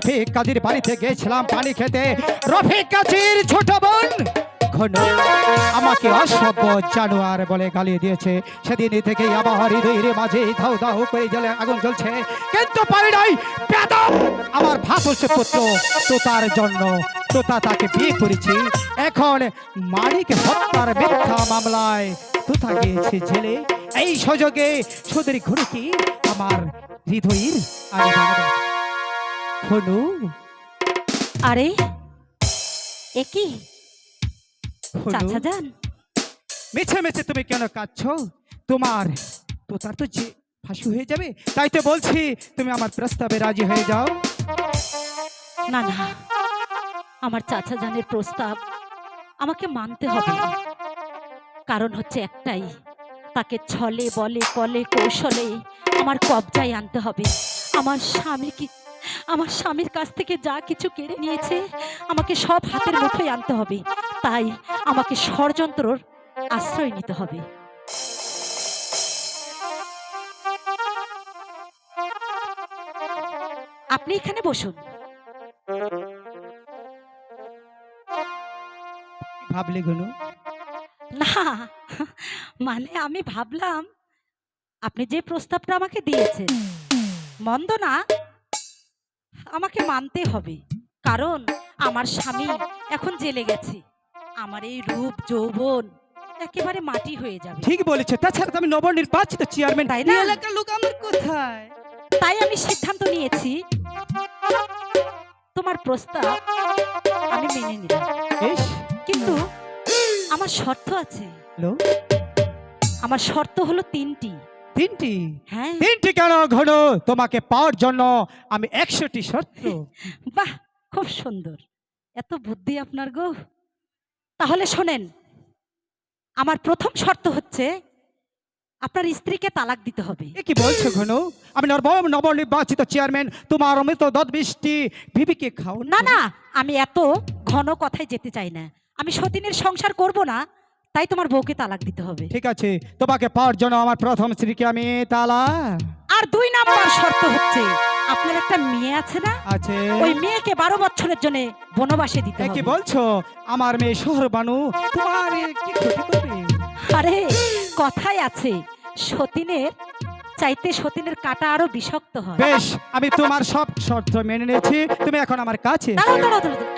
রফিক কাজীর বাড়িতে গেছিলাম পানি খেতে। রফিক কাজীর ছোট বোন আমাকে অসভ্য জানোয়ার বলে গালি দিয়েছে। সেদিন থেকেই আমার হৃদয়ের মাঝে ধাউ ধাউ করে জলে আগুন জ্বলছে। কিন্তু পারি নাই আমার ভাসুস পুত্র, তোতার জন্য তোতা তাকে বিয়ে করেছি। এখন মানিক হত্যার মিথ্যা মামলায় তোতা গিয়েছে জেলে। এই সুযোগে সুদের ঘুরুকি আমার হৃদয়ের আগে। হনু আরে এ কি? হনু চাচা যান। মিছে মিছে তুমি কেন কাঁদছ? তোমার তোতার তো যে ফাঁসি হয়ে যাবে তাই তো বলছি তুমি আমার প্রস্তাবে রাজি হয়ে যাও। না না আমার চাচা জানের প্রস্তাব আমাকে মানতে হবে। কারণ হচ্ছে একটাই তাকে ছলে বলে কলে কৌশলে আমার কবজায় আনতে হবে। আমার স্বামী কি আমার স্বামীর কাছ থেকে যা কিছু কেড়ে নিয়েছে আমাকে সব হাতের মুঠোয় আনতে হবে। তাই আমাকে ষড়যন্ত্রর আশ্রয় নিতে হবে। আপনি এখানে বসুন। ভাবলে গুনু? না মানে আমি ভাবলাম আপনি যে প্রস্তাবটা আমাকে দিয়েছেন মন্দ না। আমাকে মানতে হবে। কারণ আমার স্বামী এখন জেলে গেছে। আমার এই রূপ যৌবন একেবারে মাটি হয়ে যাবে। ঠিক বলেছে। তাছাড়া তো আমি নবনির্বাচিত চেয়ারম্যান তাই না? এলাকার লোক আমার কোথায়? তাই আমি সিদ্ধান্ত নিয়েছি। তোমার প্রস্তাব আমি মেনে নিলাম। কিন্তু আমার শর্ত আছে। আমার শর্ত হলো তিনটি। তিনটি। হ্যাঁ। তিনটি কেন ঘন তোমাকে পাওয়ার জন্য আমি একশোটি শর্ত বাহ খুব সুন্দর। এত বুদ্ধি আপনার গো। তাহলে শোনেন আমার প্রথম শর্ত হচ্ছে আপনার স্ত্রীকে তালাক দিতে হবে। এ কি বলছো ঘন? আমি নব নবনির্বাচিত চেয়ারম্যান তোমার অমৃত দত বৃষ্টি ভিবিকে খাও না না আমি এত ঘন কথায় যেতে চাই না। আমি সতীনের সংসার করব না তাই তোমার বউকে তালাক দিতে হবে। ঠিক আছে তোমাকে পাওয়ার জন্য আমার প্রথম স্ত্রীকে আমি তালা আর দুই নাম্বার শর্ত হচ্ছে আপনার একটা মেয়ে আছে না? আছে। ওই মেয়েকে বারো বছরের জন্য বনবাসে দিতে এ কি বলছো? আমার মেয়ে শহর বানু তোমার কি ক্ষতি করবে? আরে কথাই আছে সতীনের চাইতে সতীনের কাটা আরও বিষাক্ত হয়। বেশ আমি তোমার সব শর্ত মেনে নিয়েছি তুমি এখন আমার কাছে।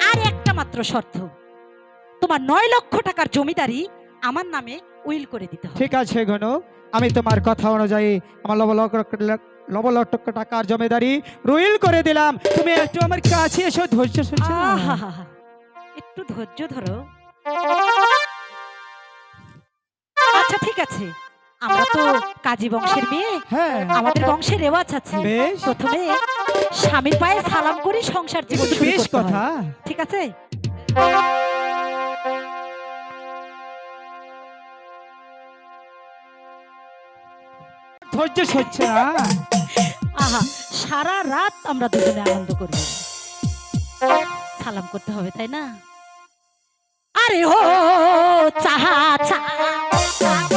আর একটা মাত্র শর্ত তোমার নয় লক্ষ টাকার জমিদারি আমার নামে উইল করে দিতে হবে। ঠিক আছে ঘন আমি তোমার কথা অনুযায়ী আমার লব লক্ষ লব লক্ষ টাকার জমিদারি রুইল করে দিলাম। তুমি একটু আমার কাছে এসো ধৈর্য। একটু ধৈর্য ধরো। আচ্ছা ঠিক আছে। আমরা তো কাজী বংশের মেয়ে। হ্যাঁ। আমাদের বংশের রেওয়াজ আছে। প্রথমে স্বামীর পায়ে সালাম করে সংসার জীবন শুরু বেশ। কথা। ঠিক আছে? ধৈর্য সহ্য না আহা সারা রাত আমরা দুজনে আনন্দ করব সালাম করতে হবে তাই না? আরে চাহা চাহা, চাহা,